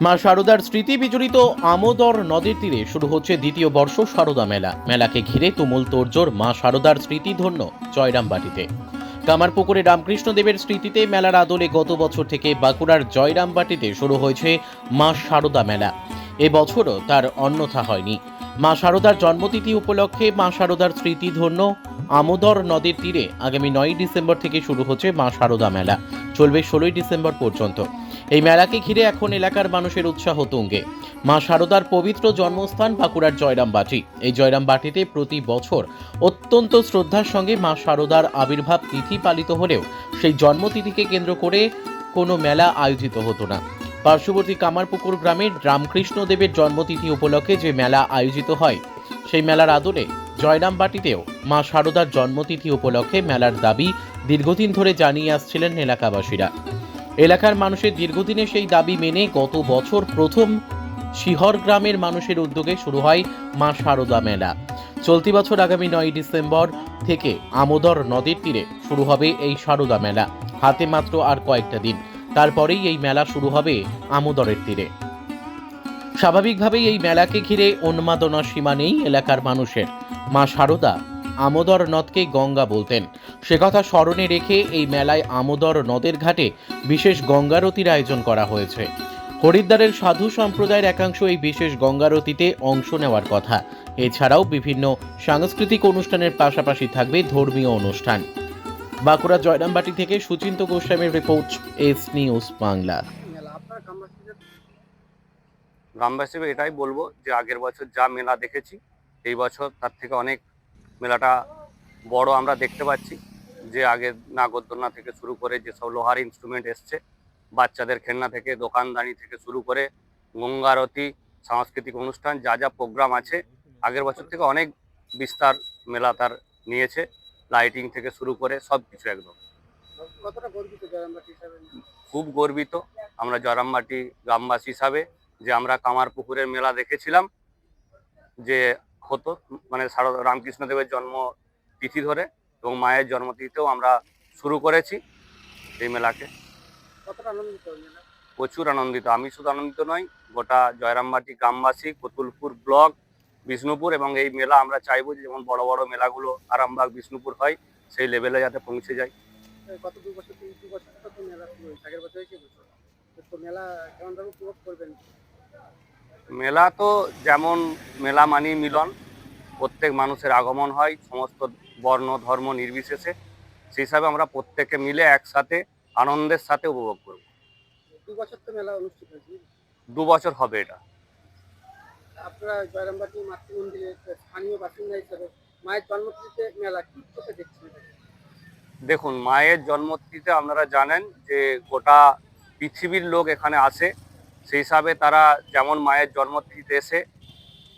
মা শারদার স্মৃতি বিজড়িত আমোদর নদীর তীরে শুরু হচ্ছে দ্বিতীয় বর্ষ শারদা মেলা। মেলাকে ঘিরে তুমুল তোড়জোড় মা শারদার স্মৃতিধন্য জয়রামবাটিতে। কামারপুকুরে রামকৃষ্ণদেবের স্মৃতিতে মেলার আদলে গত বছর থেকে বাঁকুড়ার জয়রামবাটিতে শুরু হয়েছে মা শারদা মেলা। এবছরও তার অন্যথা হয়নি। মা শারদার জন্মতিথি উপলক্ষে মা শারদার স্মৃতিধন্য আমোদর নদীর তীরে আগামী নয়ই ডিসেম্বর থেকে শুরু হচ্ছে মা শারদা মেলা। চলবে ষোলোই ডিসেম্বর পর্যন্ত। এই মেলাকে ঘিরে এখন এলাকার মানুষের উৎসাহ তুঙ্গে। মা শারদার পবিত্র জন্মস্থান বাঁকুড়ার জয়রামবাটি। এই জয়রামবাটিতে প্রতি বছর অত্যন্ত শ্রদ্ধার সঙ্গে মা শারদার আবির্ভাব তিথি পালিত হলেও সেই জন্মতিথিকে কেন্দ্র করে কোনো মেলা আয়োজিত হতো না। পার্শ্ববর্তী কামারপুকুর গ্রামের রামকৃষ্ণ দেবের জন্মতিথি উপলক্ষে যে মেলা আয়োজিত হয়, সেই মেলার আদলে জয়রামবাটিতেও মা শারদার জন্মতিথি উপলক্ষে মেলার দাবি দীর্ঘদিন ধরে জানিয়ে আসছিলেন এলাকাবাসীরা। এলাকার মানুষের দীর্ঘদিনে সেই দাবি মেনে গত বছর প্রথম শিহর গ্রামের মানুষের উদ্যোগে শুরু হয় মা শারদা মেলা। চলতি বছর আগামী নয় ডিসেম্বর থেকে আমোদর নদীর তীরে শুরু হবে এই শারদা মেলা। হাতে মাত্র আর কয়েকটা দিন। তারপরেই এই মেলা শুরু হবে আমোদরের তীরে। স্বাভাবিকভাবেই এই মেলাকে ঘিরে উন্মাদনার সীমা নেই এলাকার মানুষের। মা শারদা আমোদর নদকে গঙ্গা বলতেন। সে কথা স্মরণে রেখে এই মেলায় আমোদর নদের ঘাটে বিশেষ গঙ্গারতির আয়োজন করা হয়েছে। হরিদ্বারের সাধু সম্প্রদায়ের একাংশ এই বিশেষ গঙ্গারতিতে অংশ নেওয়ার কথা। এছাড়াও বিভিন্ন সাংস্কৃতিক অনুষ্ঠানের পাশাপাশি থাকবে ধর্মীয় অনুষ্ঠান। বাঁকুড়া জয়রামবাটি থেকে সুচিন্ত গোস্বামীর রিপোর্ট, এস নিউজ বাংলা। গ্রামবাসী এটাই বলব যে আগের বছর যা মেলা দেখেছি এই বছর তার থেকে অনেক মেলাটা বড় আমরা দেখতে পাচ্ছি। যে আগে নাগরদোলনা থেকে শুরু করে যেসব লোহার ইনস্ট্রুমেন্ট এসছে বাচ্চাদের খেলনা থেকে দোকানদানি থেকে শুরু করে গঙ্গারতি সাংস্কৃতিক অনুষ্ঠান যা যা প্রোগ্রাম আছে আগের বছর থেকে অনেক বিস্তার মেলা তার নিয়েছে লাইটিং থেকে শুরু করে সব কিছু একদম খুব গর্বিত। আমরা জরামবাটি গ্রামবাসী হিসাবে যে আমরা কামার পুকুরের মেলা দেখেছিলাম যে হতো মানে শারদ রামকৃষ্ণ দেবের জন্ম তিথি ধরে এবং মায়ের জন্মতিথিতেও আমরা শুরু করেছি এই মেলাকে। প্রচুর আনন্দিত। আমি শুধু আনন্দিত নই গোটা জয়রামবাটি গ্রামবাসী কতুলপুর ব্লক বিষ্ণুপুর এবং এই মেলা আমরা চাইব যে যেমন বড় বড় মেলাগুলো আরামবাগ বিষ্ণুপুর হয় সেই লেভেলে যাতে পৌঁছে যায়। মেলা উপভোগ করবেন? মেলা তো যেমন মেলা মানি মিলন প্রত্যেক মানুষের আগমন হয় সমস্ত বর্ণ ধর্ম নির্বিশেষে। সেই হিসাবে আমরা প্রত্যেকে মিলে একসাথে আনন্দের সাথে উপভোগ করব। দু বছর তো মেলা অনুষ্ঠিত হয়েছে। দু বছর হবে এটা। আপনারা জয়রামবাটি মাতৃমন্দিরের স্থানীয় বাসিন্দা হিসেবে মায়ের জন্মতিথিতে মেলা কি চোখে দেখছেন? এটাকে? দেখুন মায়ের জন্মতিথিতে আপনারা জানেন যে গোটা পৃথিবীর লোক এখানে আসে। সেই হিসাবে তারা যেমন মায়ের জন্মতিথিতে এসে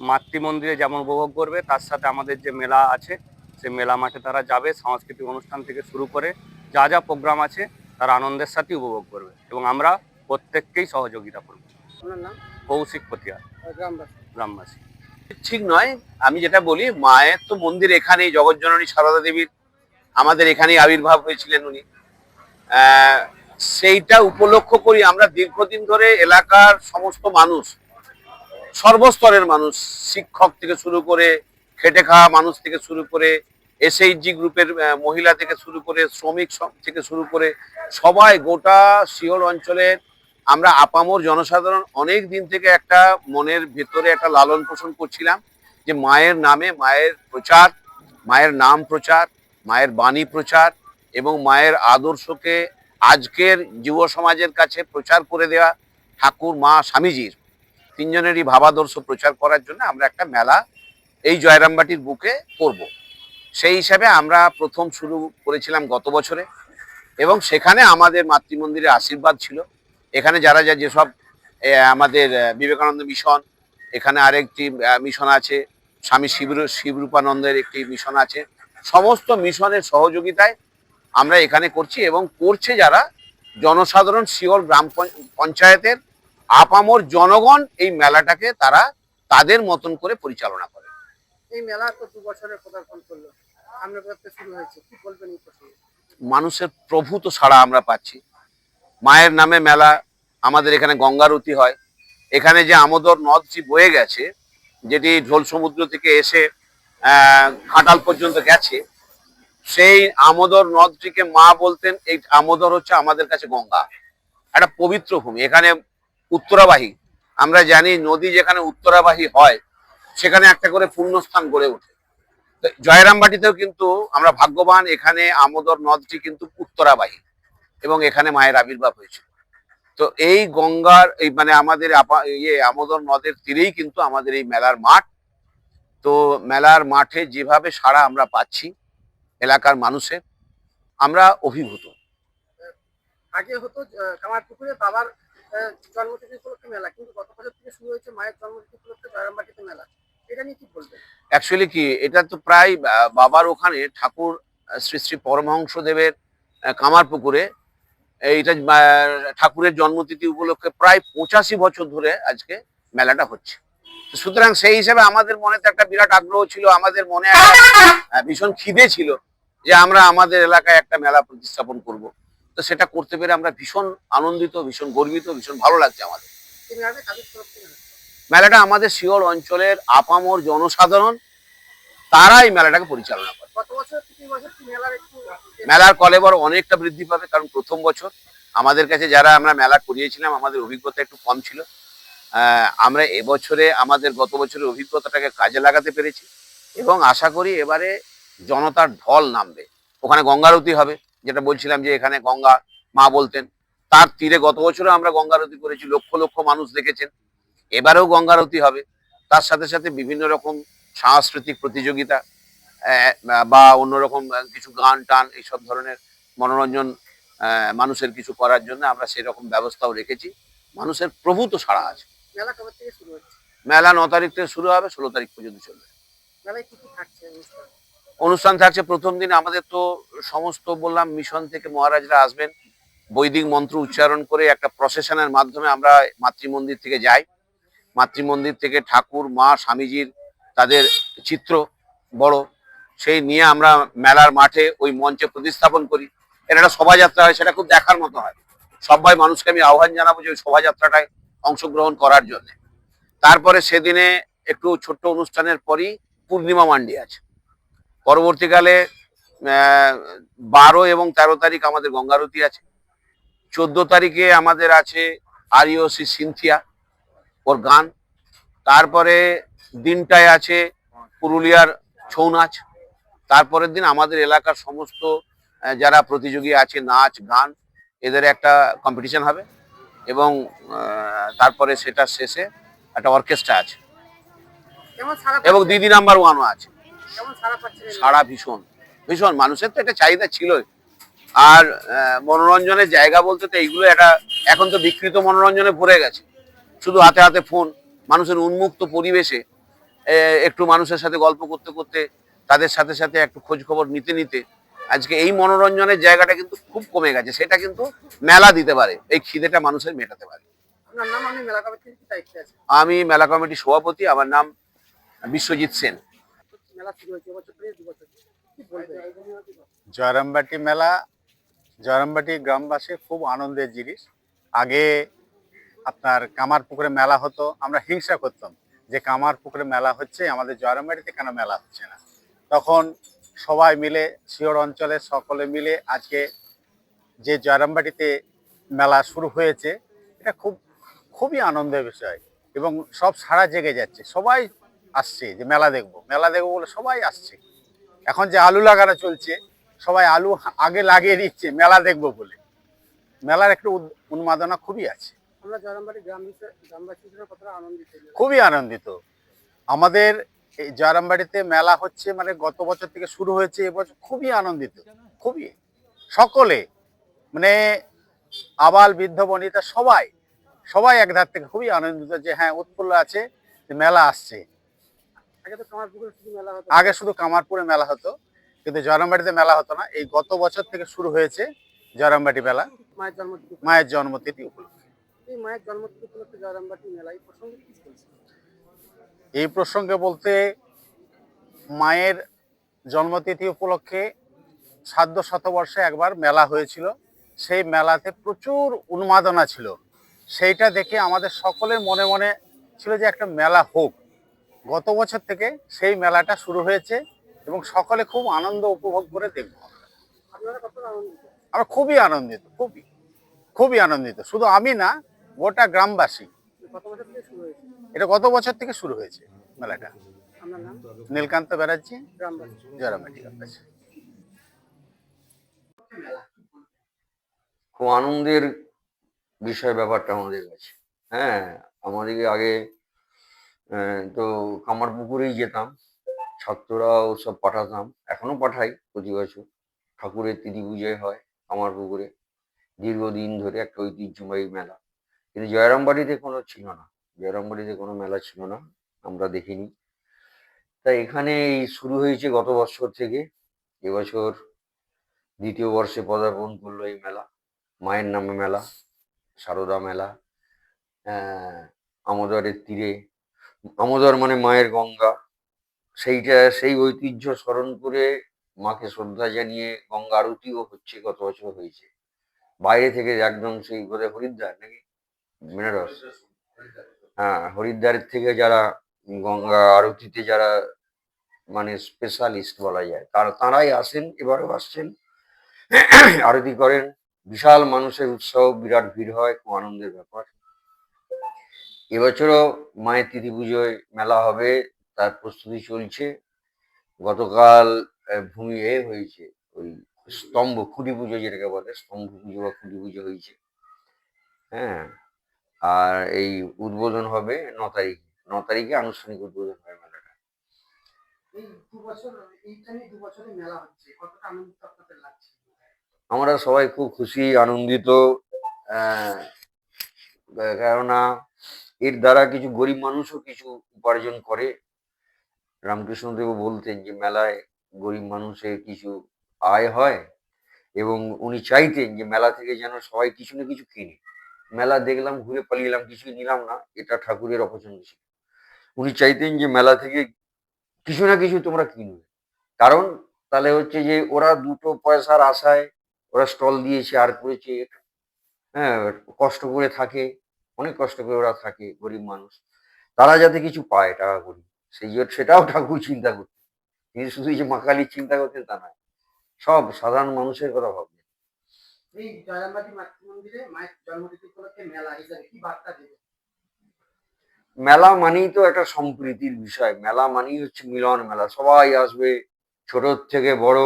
মাতৃমন্দিরে যেমন উপভোগ করবে তার সাথে আমাদের যে মেলা আছে সেই মেলা মাঠে তারা যাবে সাংস্কৃতিক অনুষ্ঠান থেকে শুরু করে যা যা প্রোগ্রাম আছে তারা আনন্দের সাথে উপভোগ করবে এবং আমরা প্রত্যেককেই সহযোগিতা করব। কৌশিক পতিয়া আর গ্রামবাসী। গ্রামবাসী। ঠিক নয় আমি যেটা বলি মায়ের তো মন্দির এখানেই জগজ্জননী সারদা দেবীর আমাদের এখানেই আবির্ভাব হয়েছিলেন উনি। আহ, সেইটা উপলক্ষ করি আমরা দীর্ঘদিন ধরে এলাকার সমস্ত মানুষ, সর্বস্তরের মানুষ, শিক্ষক থেকে শুরু করে খেটে খাওয়া মানুষ থেকে শুরু করে এসএইচজি গ্রুপের মহিলা থেকে শুরু করে শ্রমিক থেকে শুরু করে সবাই গোটা শিওর অঞ্চলের আমরা আপামর জনসাধারণ অনেক দিন থেকে একটা মনের ভেতরে একটা লালন পোষণ করছিলাম যে মায়ের নামে মায়ের প্রচার, মায়ের নাম প্রচার, মায়ের বাণী প্রচার এবং মায়ের আদর্শকে আজকের যুব সমাজের কাছে প্রচার করে দেওয়া ঠাকুর, মা, স্বামীজির তিনজনেরই ভাবাদর্শ প্রচার করার জন্য আমরা একটা মেলা এই জয়রামবাটির বুকে করব। সেই হিসাবে আমরা প্রথম শুরু করেছিলাম গত বছরে এবং সেখানে আমাদের মাতৃমন্দিরের আশীর্বাদ ছিল। এখানে যারা যা যেসব আমাদের বিবেকানন্দ মিশন, এখানে আরেকটি মিশন আছে, স্বামী শিব শিবরূপানন্দের একটি মিশন আছে। সমস্ত মিশনের সহযোগিতায় আমরা এখানে করছি এবং করছে যারা জনসাধারণ শিওর গ্রাম পঞ্চ- পঞ্চায়েতের আপামর জনগণ এই মেলাটাকে তারা তাদের মতন করে পরিচালনা করে। এই মেলা তো দু বছরের পদার্পণ করল। সামনে করতে শুরু হয়েছে। কি বলবেন এই মানুষের প্রভূত সাড়া আমরা পাচ্ছি। মায়ের নামে মেলা আমাদের এখানে গঙ্গারতি হয়। এখানে যে আমোদর নদটি বয়ে গেছে যেটি ঢোল সমুদ্র থেকে এসে ঘাটাল পর্যন্ত গেছে সেই আমোদর নদটিকে মা বলতেন, এই আমোদর হচ্ছে আমাদের কাছে গঙ্গা। একটা পবিত্র ভূমি। এখানে উত্তরাবাহী, আমরা জানি নদী যেখানে উত্তরাবাহী হয়, সেখানে একটা করে পুণ্যস্থান গড়ে ওঠে। জয়রামবাটিতেও কিন্তু আমরা ভাগ্যবান, এখানে আমোদর নদটি কিন্তু উত্তরাবাহী, এবং এখানে মায়ের আবির্ভাব হয়েছিল। তো এই গঙ্গার, এই মানে আমাদের ইয়ে আমোদর নদের তীরেই কিন্তু আমাদের এই মেলার মাঠ। তো মেলার মাঠে যেভাবে সাড়া আমরা পাচ্ছি এলাকার মানুষের আমরা অভিভূত। আগে হতো কামারপুকুরে বাবার জন্মতিথি উপলক্ষে মেলা কিন্তু গত বছর থেকে শুরু হয়েছে মায়ের জন্মতিথি উপলক্ষে জয়রামবাটিতে মেলা। এটা নিয়ে কি বলবেন? অ্যাকচুয়ালি কি এটা তো প্রায় বাবার ওখানে ঠাকুর শ্রী শ্রী পরমহংস দেবের কামার পুকুরে এইটা ঠাকুরের জন্মতিথি উপলক্ষে প্রায় পঁচাশি বছর ধরে আজকে মেলাটা হচ্ছে। সুতরাং সেই হিসাবে আমাদের মনে তো একটা বিরাট আগ্রহ ছিল আমাদের মনে একটা ভীষণ খিদে ছিল যে আমরা আমাদের এলাকায় একটা মেলা প্রতিস্থাপন করব। তো সেটা করতে পেরে আমরা ভীষণ আনন্দিত ভীষণ গর্বিত ভীষণ ভালো লাগছে আমাদের। মেলাটা আমাদের শিওর অঞ্চলের আপামর জনসাধারণ তারা এই মেলাটাকে পরিচালনা করে। মেলার কলেবর অনেকটা বৃদ্ধি পাবে কারণ প্রথম বছর। আমাদের কাছে যারা আমরা মেলা করিয়েছিলাম আমাদের অভিজ্ঞতা একটু কম ছিল। আমরা এবছরে আমাদের গত বছরের অভিজ্ঞতাটাকে কাজে লাগাতে পেরেছি। এবং আশা করি এবারে জনতার ঢল নামবে। ওখানে গঙ্গারতি হবে যেটা বলছিলাম যে এখানে গঙ্গা মা বলতেন। তার তীরে গত বছরে আমরা গঙ্গারতি করেছি লক্ষ লক্ষ মানুষ দেখেছেন। এবারেও গঙ্গারতি হবে। তার সাথে সাথে বিভিন্ন রকম সাংস্কৃতিক প্রতিযোগিতা বা অন্যরকম কিছু গান টান এইসব ধরনের মনোরঞ্জন আহ, মানুষের কিছু করার জন্য আমরা সেরকম ব্যবস্থাও রেখেছি। মানুষের প্রভূত সাড়া আছে। মেলা ন তারিখ থেকে শুরু হবে ষোলো তারিখ পর্যন্ত চলবে। মেলায় কি কি থাকছে অনুষ্ঠান থাকছে। প্রথম দিন আমাদের তো সমস্ত বললাম মিশন থেকে মহারাজরা আসবেন। বৈদিক মন্ত্র উচ্চারণ করে একটা প্রসেশনের মাধ্যমে আমরা মাতৃমন্দির থেকে যাই। মাতৃমন্দির থেকে ঠাকুর, মা, স্বামীজির তাদের চিত্র বড়। সেই নিয়ে আমরা মেলার মাঠে ওই মঞ্চে প্রতিস্থাপন করি। এর একটা শোভাযাত্রা হয়, সেটা খুব দেখার মতো হয়। সবাই মানুষকে আমি আহ্বান জানাব যে ওই শোভাযাত্রাটায় অংশগ্রহণ করার জন্য। তারপরে সেদিনে একটু ছোট্ট অনুষ্ঠানের পরই পূর্ণিমা মান্ডি আছে। পরবর্তীকালে বারো এবং তেরো তারিখ আমাদের গঙ্গারতি আছে। চোদ্দ তারিখে আমাদের আছে আরিওসি সিনথিয়া ওর গান। তারপরে দিনটায় আছে পুরুলিয়ার ছৌ নাচ। তারপরের দিন আমাদের এলাকার সমস্ত যারা প্রতিযোগী আছে নাচ গান এদের একটা কম্পিটিশন হবে এবং তারপরে সেটা শেষে একটা অর্কেস্ট্রা আছে। এবং দিদি নাম্বার ওয়ানও আছে। সারা ভীষণ। ভীষণ মানুষের তো একটা চাহিদা ছিলই। আর মনোরঞ্জনের জায়গা বলতে তো এইগুলো একটা এখন তো বিকৃত মনোরঞ্জনে ভরে গেছে। শুধু হাতে হাতে ফোন মানুষের উন্মুক্ত পরিবেশে একটু মানুষের সাথে গল্প করতে করতে তাদের সাথে সাথে একটু খোঁজ খবর নিতে নিতে আজকে এই মনোরঞ্জনের জায়গাটা কিন্তু খুব কমে গেছে। সেটা কিন্তু মেলা দিতে পারে এই খিদেটা মানুষের মেটাতে পারে। আমি মেলা কমিটির সভাপতি আমার নাম বিশ্বজিৎ সেন। জয়রামবাটি মেলা, জয়রামবাটি গ্রামবাসী খুব আনন্দের জিনিস। আগে আপনার কামার পুকুরে মেলা হতো, আমরা হিংসা করতাম যে কামার পুকুরে মেলা হচ্ছে, আমাদের জয়রামবাটিতে কেন মেলা হচ্ছে না? তখন সবাই মিলে শিওর অঞ্চলের সকলে মিলে আজকে যে জয়রামবাটিতে মেলা শুরু হয়েছে, এটা খুব, খুবই আনন্দের বিষয় এবং সব সারা জেগে যাচ্ছে। সবাই আসছে যে মেলা দেখব। মেলা দেখব বলে সবাই আসছে। এখন যে আলু লাগানো চলছে সবাই আলু আগে লাগিয়ে দিচ্ছে মেলা দেখব বলে। মেলার একটু উন্মাদনা খুবই আছে। খুবই আনন্দিত। আমাদের এই জয়রামবাড়িতে মেলা হচ্ছে মানে গত বছর থেকে শুরু হয়েছে এবছর খুবই আনন্দিত খুবই। সকলে মানে আবাল বৃদ্ধ বনিতা সবাই সবাই এক ধার থেকে খুবই আনন্দিত যে হ্যাঁ উৎফুল্ল আছে যে মেলা আসছে। আগে তো শুধু মেলা আগে শুধু কামারপুরে মেলা হতো কিন্তু জয়রামবাড়িতে মেলা হতো না। এই গত বছর থেকে শুরু হয়েছে জয়রামবাটি মেলা। মায়ের জন্মতিথি মায়ের জন্মতিথি উপলক্ষে। এই মায়ের জন্মতিথি উপলক্ষে জয়রামবাটি মেলা এই প্রসঙ্গে কি এই প্রসঙ্গে বলতে মায়ের জন্মতিথি উপলক্ষে সাধ্য শতবর্ষে একবার মেলা হয়েছিল। সেই মেলাতে প্রচুর উন্মাদনা ছিল। সেইটা দেখে আমাদের সকলের মনে মনে ছিল যে একটা মেলা হোক। গত বছর থেকে সেই মেলাটা শুরু হয়েছে এবং সকলে খুব আনন্দ উপভোগ করে দেখব আমরা। খুবই আনন্দিত খুবই খুবই আনন্দিত। শুধু আমি না গোটা গ্রামবাসী। কত বছর থেকে শুরু হয়েছে। এটা গত বছর থেকে শুরু হয়েছে মেলাটা। নীলকান্ত ব্যানার্জি। গ্রামবাসী। জয়রামাটি গ্রামবাসী। খুব আনন্দের বিষয় ব্যাপারটা আমাদের কাছে। হ্যাঁ আমাদেরকে আগে তো কামারপুকুরেই যেতাম ছাত্ররা সব পাঠাতাম এখনও পাঠাই প্রতি বছর। ঠাকুরের তিথি পুজোয় হয় কামারপুকুরে দীর্ঘদিন ধরে একটা ঐতিহ্যবাহী মেলা। কিন্তু জয়রামবাড়িতে কোনো ছিল না জয়রামবাড়িতে কোনো মেলা ছিল না আমরা দেখিনি। তাই এখানে এই শুরু হয়েছে গত বছর থেকে এবছর দ্বিতীয় বর্ষে পদার্পণ করল এই মেলা মায়ের নামে মেলা সারদা মেলা আহ, আমোদরের তীরে আমোদর মানে মায়ের গঙ্গা। সেইটা, সেই ঐতিহ্য স্মরণ করে মাকে শ্রদ্ধা জানিয়ে গঙ্গা আরতিও হচ্ছে, গত বছর হয়েছে। বাইরে থেকে একদম সেই বোধহয় হরিদ্বার নাকি? বেনারস। হ্যাঁ হরিদ্বারের থেকে যারা গঙ্গা আরতিতে যারা মানে স্পেশালিস্ট বলা যায়, তারা, তারাই আসেন, এবারও আসছেন। আরতি করেন। বিশাল মানুষের উৎসব বিরাট ভিড় হয়, খুব আনন্দের ব্যাপার। এবছরও মায়ের তিথি পুজোয় মেলা হবে তার প্রস্তুতি চলছে। গতকাল ভূমি এ হয়েছে ওই স্তম্ভ খুঁটি পুজো যেটাকে বলে স্তম্ভ পুজো বা খুঁটি পুজো হয়েছে। হ্যাঁ আর এই উদ্বোধন হবে ন তারিখে ন তারিখে আনুষ্ঠানিক উদ্বোধন হবে মেলাটা। আমরা সবাই খুব খুশি আনন্দিত কেননা এর দ্বারা কিছু গরিব মানুষও কিছু উপার্জন করে। রামকৃষ্ণদেব বলতেন যে, মেলায় গরিব মানুষের কিছু আয় হয় এবং উনি চাইতেন যে, মেলা থেকে যেন সবাই কিছু না কিছু কিনে। মেলা দেখলাম, ঘুরে পালিয়ে এলাম কিছুই নিলাম না, এটা ঠাকুরের অপছন্দ ছিল। উনি চাইতেন যে, মেলা থেকে কিছু না কিছু তোমরা কিনবে কারণ তাহলে হচ্ছে যে, ওরা দুটো পয়সার আশায়, ওরা স্টল দিয়েছে আর করেছে হ্যাঁ কষ্ট করে থাকে। অনেক কষ্ট করে ওরা থাকে গরিব মানুষ। তারা যাতে কিছু পায় টাকা করি সেই জন্য সেটাও ঠাকুর চিন্তা করতেন। তিনি শুধু এই যে মাকালির চিন্তা করতেন তা নয় সব সাধারণ মানুষের কথা ভাবতেন। মেলা মানেই তো একটা সম্প্রীতির বিষয়। মেলা মানেই হচ্ছে মিলন মেলা। সবাই আসবে ছোট থেকে বড়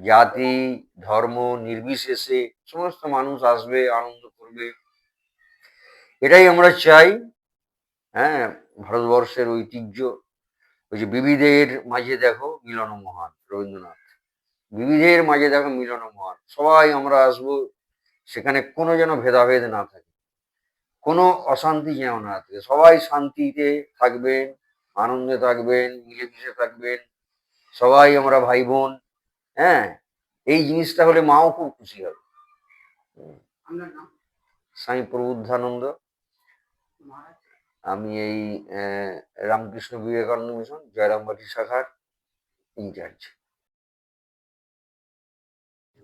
জাতি ধর্ম নির্বিশেষে সমস্ত মানুষ আসবে আনন্দ করবে। এটাই আমরা চাই হ্যাঁ ভারতবর্ষের ঐতিহ্য। ওই যে বিবিধের মাঝে দেখো মিলন মহান রবীন্দ্রনাথ। বিবিধের মাঝে দেখো মিলন মহান। সবাই আমরা আসব সেখানে কোনো যেন ভেদাভেদ না থাকে। কোনো অশান্তি যেন না থাকে। সবাই শান্তিতে থাকবেন আনন্দে থাকবেন মিলেমিশে থাকবেন। সবাই আমরা ভাই বোন হ্যাঁ এই জিনিসটা হলে মাও খুব খুশি হবে। স্বামী প্রবুদ্ধানন্দ আমি এই রামকৃষ্ণ বিবেকানন্দ মিশন জয়রামবাটি শাখার ইনচার্জ